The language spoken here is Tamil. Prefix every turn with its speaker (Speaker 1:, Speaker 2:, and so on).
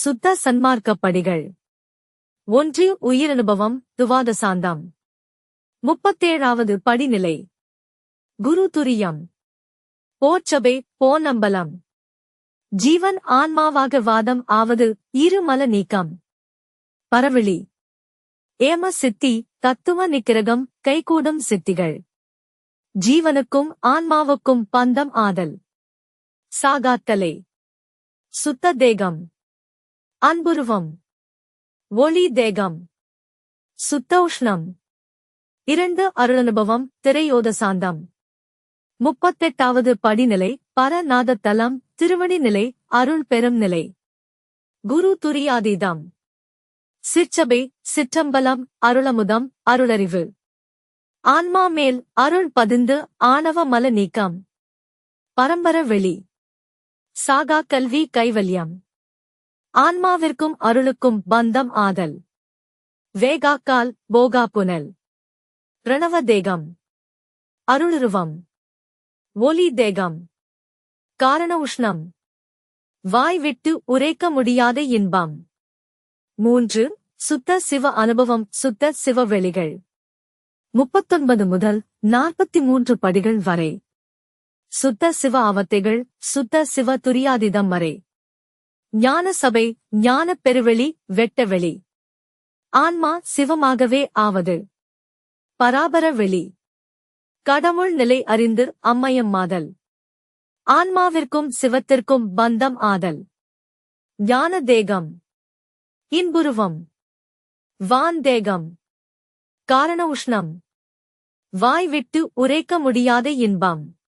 Speaker 1: சுத்த சன்மார்க்கப்படிகள். ஒன்று உயிரனுபவம் துவாத சாந்தம் முப்பத்தேழாவது படிநிலை. குரு துரியம். போச்சபே போனம்பலம் ஜீவன் ஆன்மாவாக வாதம் ஆவது இருமல நீக்கம். பரவிழி ஏம சித்தி தத்துவ நிக்கிரகம் கைகூடும் சித்திகள். ஜீவனுக்கும் ஆன்மாவுக்கும் பந்தம் ஆதல். சாகாத்தலை. சுத்த தேகம். அன்புருவம். ஒளி தேகம். சுத்தௌஷ்ணம். இரண்டு அருளனுபவம் திரையோத சாந்தம் முப்பத்தெட்டாவது படிநிலை தலம் திருவடி நிலை அருள் பெறும் நிலை. குரு துரியாதீதம். சிற்றபை சிற்றம்பலம் அருளமுதம் அருளறிவு. ஆன்மா மேல் அருள் பதிந்து ஆணவ மல நீக்கம். பரம்பர வெளி. சாகா கல்வி கைவல்யம். ஆன்மாவிற்கும் அருளுக்கும் பந்தம் ஆதல். வேகாக்கால் போகா புனல். பிரணவ தேகம். அருளுருவம். ஒலி தேகம். காரண உஷ்ணம். வாய் விட்டு உரைக்க முடியாத இன்பம். மூன்று சுத்த சிவ அனுபவம் சுத்த சிவ வெளிகள். முப்பத்தொன்பது முதல் நாற்பத்தி மூன்று படிகள் வரை. சுத்த சிவ அவத்தைகள் சுத்த சிவ துரியாதிதம் வரை. ஞான சபை ஞானப் பெருவெளி வெட்டவெளி. ஆன்மா சிவமாகவே ஆவது. பராபர வெளி. கடவுள் நிலை அறிந்து அம்மயம் மாதல். ஆன்மாவிற்கும் சிவத்திற்கும் பந்தம் ஆதல். ஞான தேகம். இன்புருவம். வான் தேகம். காரண உஷ்ணம். வாய் விட்டு உரைக்க முடியாத இன்பம்.